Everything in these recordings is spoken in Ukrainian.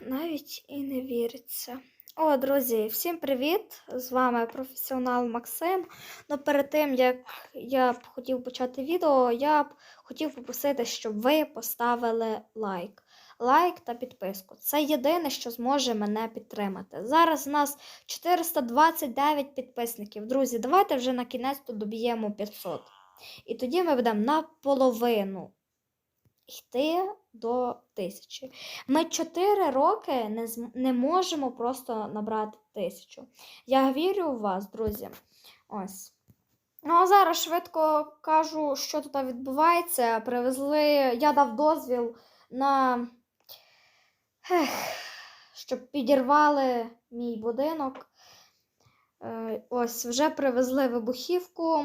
Навіть і не віриться. О, друзі, всім привіт! З вами професіонал Максим. Ну, перед тим як я б хотів почати відео, я б хотів попросити, щоб ви поставили лайк. Лайк та підписку. Це єдине, що зможе мене підтримати. Зараз у нас 429 підписників. Друзі, давайте вже на кінець доб'ємо 500. І тоді ми будемо наполовину йти до тисячі. Ми 4 роки не, не можемо просто набрати тисячу. Я вірю в вас, друзі. Ось. Ну, а зараз швидко кажу, що тут відбувається. Привезли, я дав дозвіл на. Ех, щоб підірвали мій будинок. Е, Ось вже привезли вибухівку.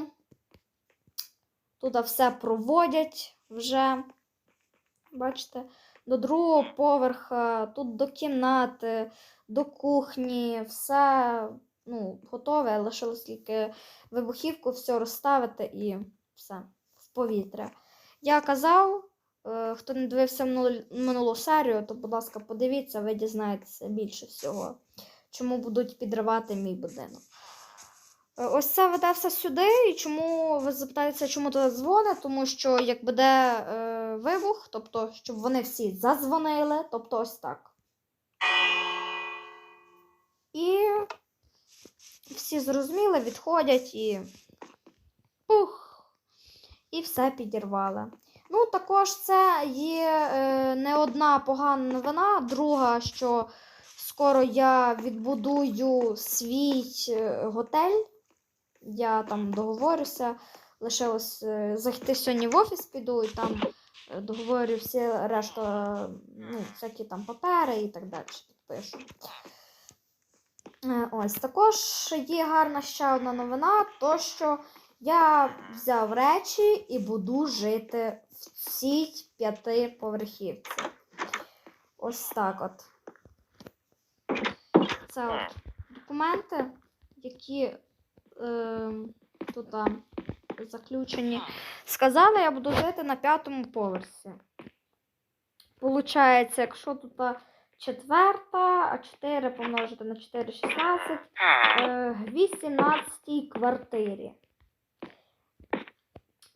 Тут все проводять вже. Бачите, до другого поверха, тут до кімнати, до кухні, все ну, готове, лишилось тільки вибухівку, все розставити і все в повітря. Я казав, хто не дивився минулу, минулу серію, то, будь ласка, подивіться, ви дізнаєтеся більше всього, чому будуть підривати мій будинок. Е, Ось це веде все сюди. І чому ви запитаєтеся, чому туди дзвонить? Тому що як буде е, вибух, тобто, щоб вони всі задзвонили, тобто ось так. І всі зрозуміли, відходять і пух. І все підірвали. Ну, також це є е, не одна погана новина. Друга, що скоро я відбудую свій е, готель. Я там договорюся. Лишилось е, зайти сьогодні в офіс, піду і там договорю всі решта, ну, всякі там папери і так далі підпишу. Ось також є гарна ще одна новина, то що я взяв речі і буду жити в цій п'ятиповерхівці. Ось так от. Це от документи, які е, тут а, заключені. Сказали, я буду жити на п'ятому поверсі. Получається, якщо тут четверта, а 4 помножити на 4 16, е, в 18 квартирі.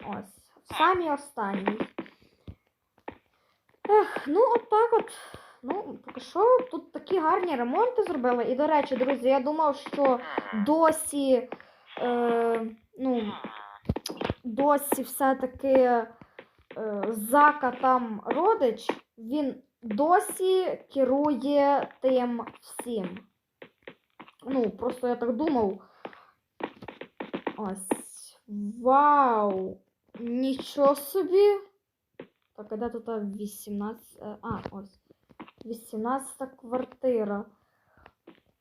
Ось, в самій останній. Ех, ну, от так от. Ну, поки що тут такі гарні ремонти зробили. І, до речі, друзі, я думав, що досі, е, ну, досі все-таки е, Зака там родич, він досі керує тим всім. Ну, просто я так думав. Ось. Вау! Нічого собі. Так, а де тут а, 18. е, А, ось. 18 квартира.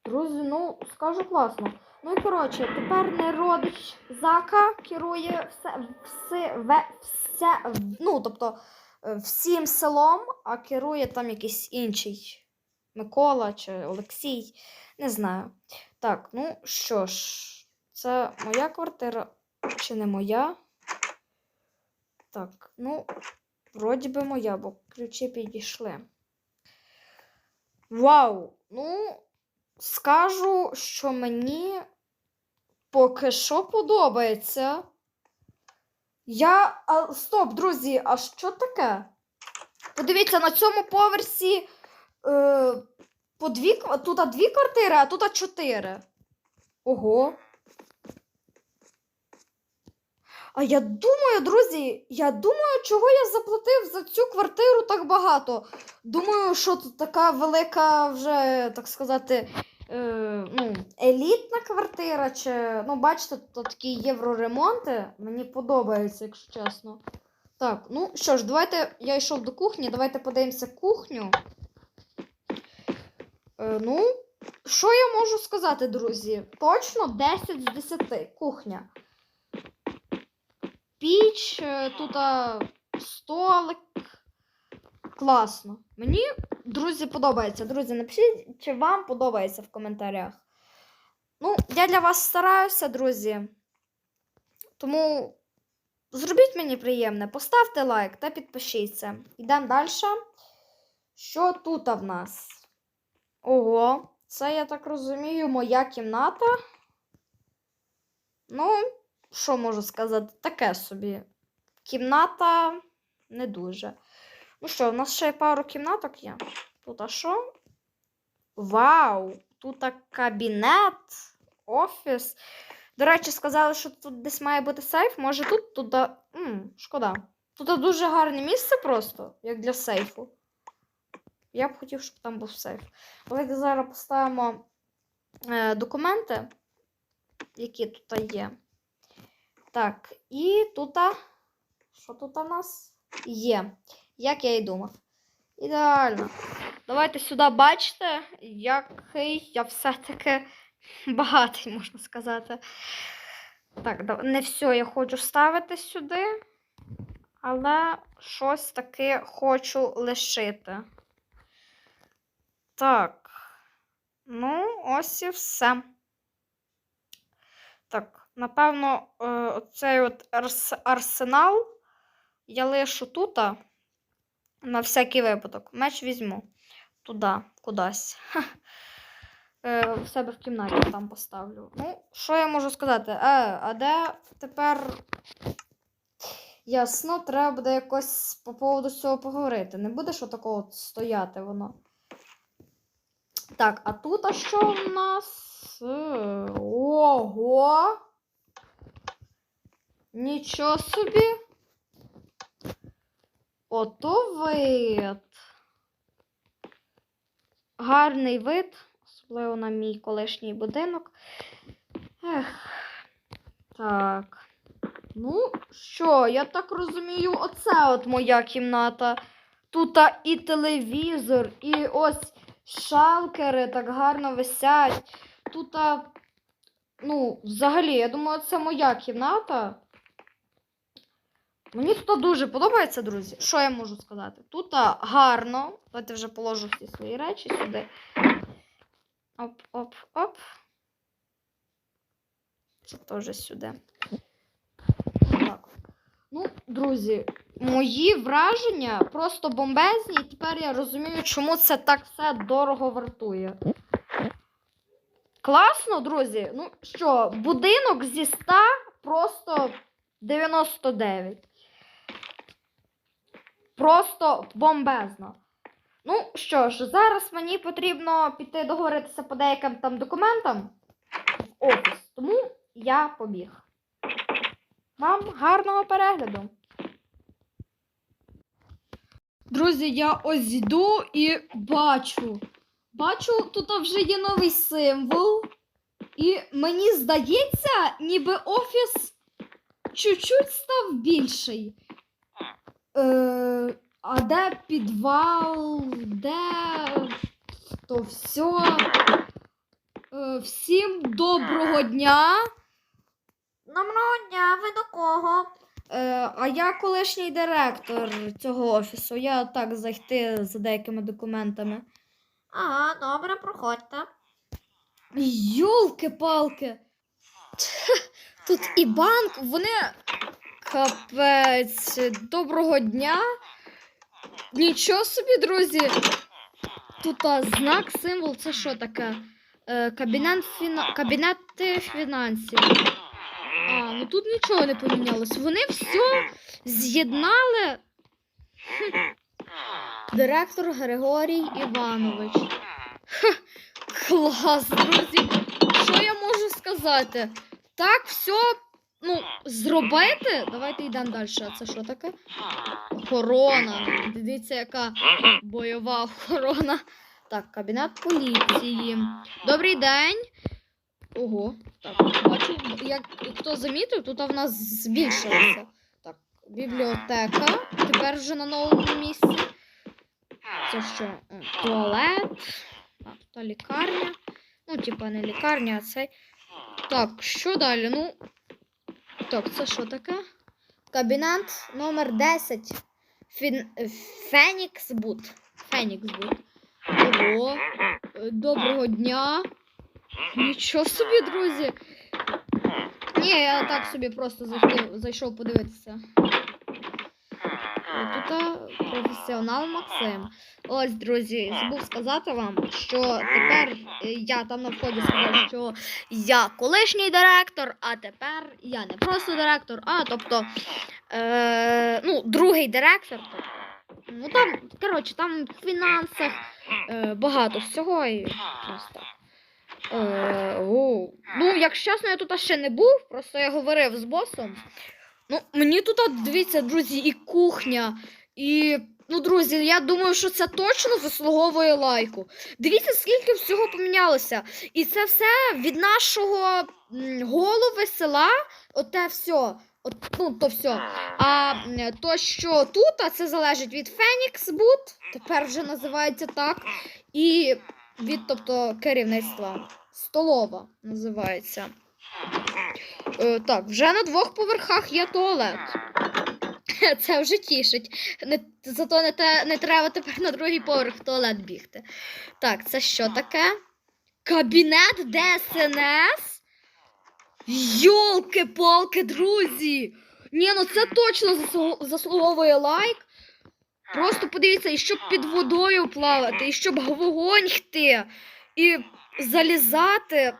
Друзі, ну, скажу класно. Ну і коротше, тепер не родич Зака керує все, все, все, ну, тобто, е, всім селом, а керує там якийсь інший Микола чи Олексій. Не знаю. Так, ну що ж, це моя квартира чи не моя? Так, ну, вроді би моя, бо ключі підійшли. Вау! Ну, скажу, що мені поки що подобається. Я. А, стоп, друзі, а що таке? Подивіться, на цьому поверсі е, по дві, тут дві квартири, а тут чотири. Ого. А я думаю, друзі, я думаю, чого я заплатив за цю квартиру так багато. Думаю, що тут така велика вже, так сказати, е, ну, елітна квартира, чи. Ну, бачите, тут такі євроремонти. Мені подобається, якщо чесно. Так, ну що ж, давайте. Я йшов до кухні, давайте подивимося кухню. Е, ну, що я можу сказати, друзі? Точно 10 з 10 кухня. Піч, е, тут столик. Класно. Мені, друзі, подобається. Друзі, напишіть, чи вам подобається в коментарях. Ну, я для вас стараюся, друзі. Тому зробіть мені приємне, поставте лайк та підпишіться. Йдемо далі. Що тут в нас? Ого, це, я так розумію, моя кімната. Ну, що можу сказати? Таке собі. Кімната не дуже. Ну що, у нас ще пару кімнаток є. Тут а що? Вау! Тут а кабінет, офіс. До речі, сказали, що тут десь має бути сейф. Може тут, тут. а, М, шкода. Тут дуже гарне місце просто, як для сейфу. Я б хотів, щоб там був сейф. Давайте зараз поставимо е, документи, які тут є. Так, і тут. Що тут у нас? Є. Як я і думав. Ідеально. Давайте сюди бачите, який я все-таки багатий, можна сказати. Так, не все я хочу ставити сюди, але щось таке хочу лишити. Так. Ну, ось і все. Так, напевно, е, оцей от арсенал я лишу тут. На всякий випадок. Меч візьму туди, кудись. Ха. Е, себе в кімнаті там поставлю. Ну, що я можу сказати? Е, а де тепер. Ясно, треба буде якось по поводу цього поговорити. Не буде що такого стояти воно. Так, а тут а що в нас? Е, Ого! Нічого собі. Ото вид. Гарний вид, особливо на мій колишній будинок. Ех. Так. Ну, що, я так розумію, оце от моя кімната. Тут і телевізор, і ось шалкери так гарно висять. Тут, ну, взагалі, я думаю, це моя кімната. Мені тут дуже подобається, друзі. Що я можу сказати? Тут гарно. Давайте вже положу всі свої речі сюди. Оп, оп, оп. Це теж сюди. Так. Ну, друзі, мої враження просто бомбезні, і тепер я розумію, чому це так все дорого вартує. Класно, друзі. Ну що, будинок зі 100 просто 99. Просто бомбезно. Ну що ж, зараз мені потрібно піти договоритися по деяким там документам в офіс. Тому я побіг. Вам гарного перегляду. Друзі, я ось йду і бачу. Бачу, тут вже є новий символ. І мені здається, ніби офіс чуть-чуть став більший. Е, а де підвал, де то все. Е, всім доброго дня. Доброго дня, ви до кого? Е, а я колишній директор цього офісу. Я так зайти за деякими документами. Ага, добре, проходьте. Йолки-палки. Тут і банк, вони. Капець. Доброго дня. Нічого собі, друзі. Тут а, знак, символ, це що таке? Е, кабінет, фіна... Кабінети фінансів. А, ну тут нічого не помінялось. Вони все з'єднали. Директор Григорій Іванович. Ха, клас, друзі. Що я можу сказати? Так, все, ну, зробити. Давайте йдемо далі. А це що таке? Охорона. Дивіться, яка бойова охорона. Так, кабінет поліції. Добрий день. Ого, так, бачу, як хто замітив, тут в нас збільшилося. Так, бібліотека. Тепер вже на новому місці. Це що? Е, Туалет. А, тут лікарня. Ну, типа не лікарня, а цей. Так, що далі? Ну. Так, це що таке? Кабінет номер 10. Фін... Фенікс Бут. Фенікс Бут. Ого. Доброго дня. Нічого собі, друзі. Ні, я так собі просто зайшов подивитися. Е, Тут професіонал Максим. Ось, друзі, забув сказати вам, що тепер е, я там на вході сказав, що я колишній директор, а тепер я не просто директор, а тобто е, ну, другий директор. Ну там, коротше, там в фінансах е, багато всього і просто. Е, о. Ну, якщо чесно, я тут ще не був, просто я говорив з босом. Ну, мені тут, дивіться, друзі, і кухня, і. Ну, друзі, я думаю, що це точно заслуговує лайку. Дивіться, скільки всього помінялося. І це все від нашого голови села, оте все. От, ну, то все. А то, що тут, а це залежить від Phoenix Boot, тепер вже називається так. І від тобто, керівництва. Столова називається. Е, так, вже на двох поверхах є туалет. Це вже тішить. Не, зато не, те, не треба тепер на другий поверх туалет бігти. Так, це що таке? Кабінет ДСНС? Йолки-палки, друзі! Ні, ну це точно заслуговує лайк. Просто подивіться, і щоб під водою плавати, і щоб вогонь йти, і залізати.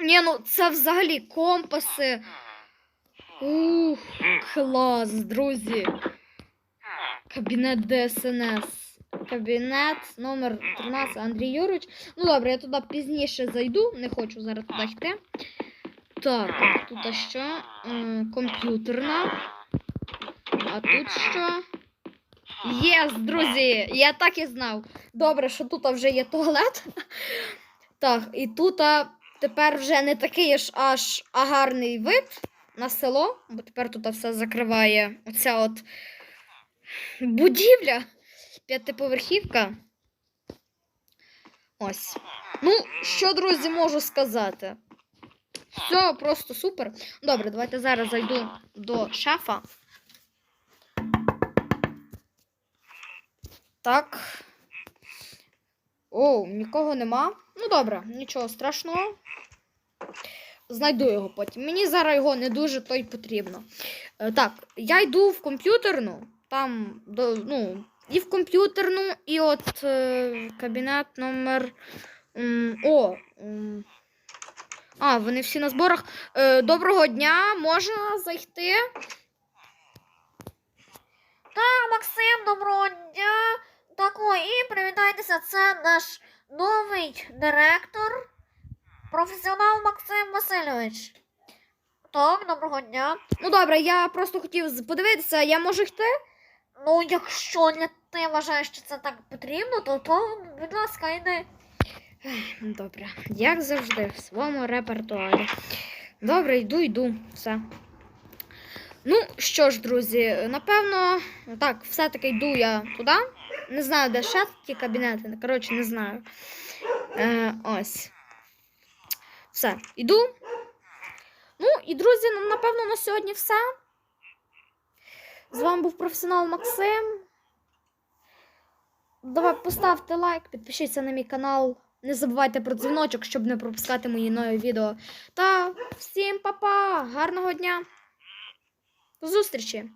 Ні, ну це взагалі компаси. Ух, клас, друзі. Кабінет ДСНС. Кабінет номер 13 Андрій Юрич. Ну добре, я туди пізніше зайду, не хочу зараз туди йти. Так, тут що? Комп'ютерна. А тут що? Єс, друзі! Я так і знав. Добре, що тут вже є туалет. Так, і тут тепер вже не такий аж а гарний вид на село, бо тепер тут все закриває оця от будівля, п'ятиповерхівка. Ось. Ну, що, друзі, можу сказати? Все просто супер. Добре, давайте зараз зайду до шафа. Так. О, нікого нема. Ну добре, нічого страшного. Знайду його потім. Мені зараз його не дуже то й потрібно. Е, так, я йду в комп'ютерну. Там, ну, і в комп'ютерну, і от е, кабінет номер. о. а, вони всі на зборах. Е, доброго дня, можна зайти? Так, Максим, доброго дня. Так, ой, і привітайтеся, це наш новий директор, професіонал Максим Васильович. Так, доброго дня. Ну добре, я просто хотів подивитися, я можу йти? Ну, якщо для ти вважаєш, що це так потрібно, то, то будь ласка, йди. Добре, як завжди, в своєму репертуарі. Добре, йду, йду. Все. Ну, що ж, друзі, напевно, так, все-таки йду я туди. Не знаю, де ще ті кабінети. Коротше, не знаю. Е, ось. Все, йду. Ну, і, друзі, ну, напевно, на сьогодні все. З вами був професіонал Максим. Давай поставте лайк, підпишіться на мій канал. Не забувайте про дзвіночок, щоб не пропускати мої нові відео. Та всім па-па! Гарного дня! До зустрічі!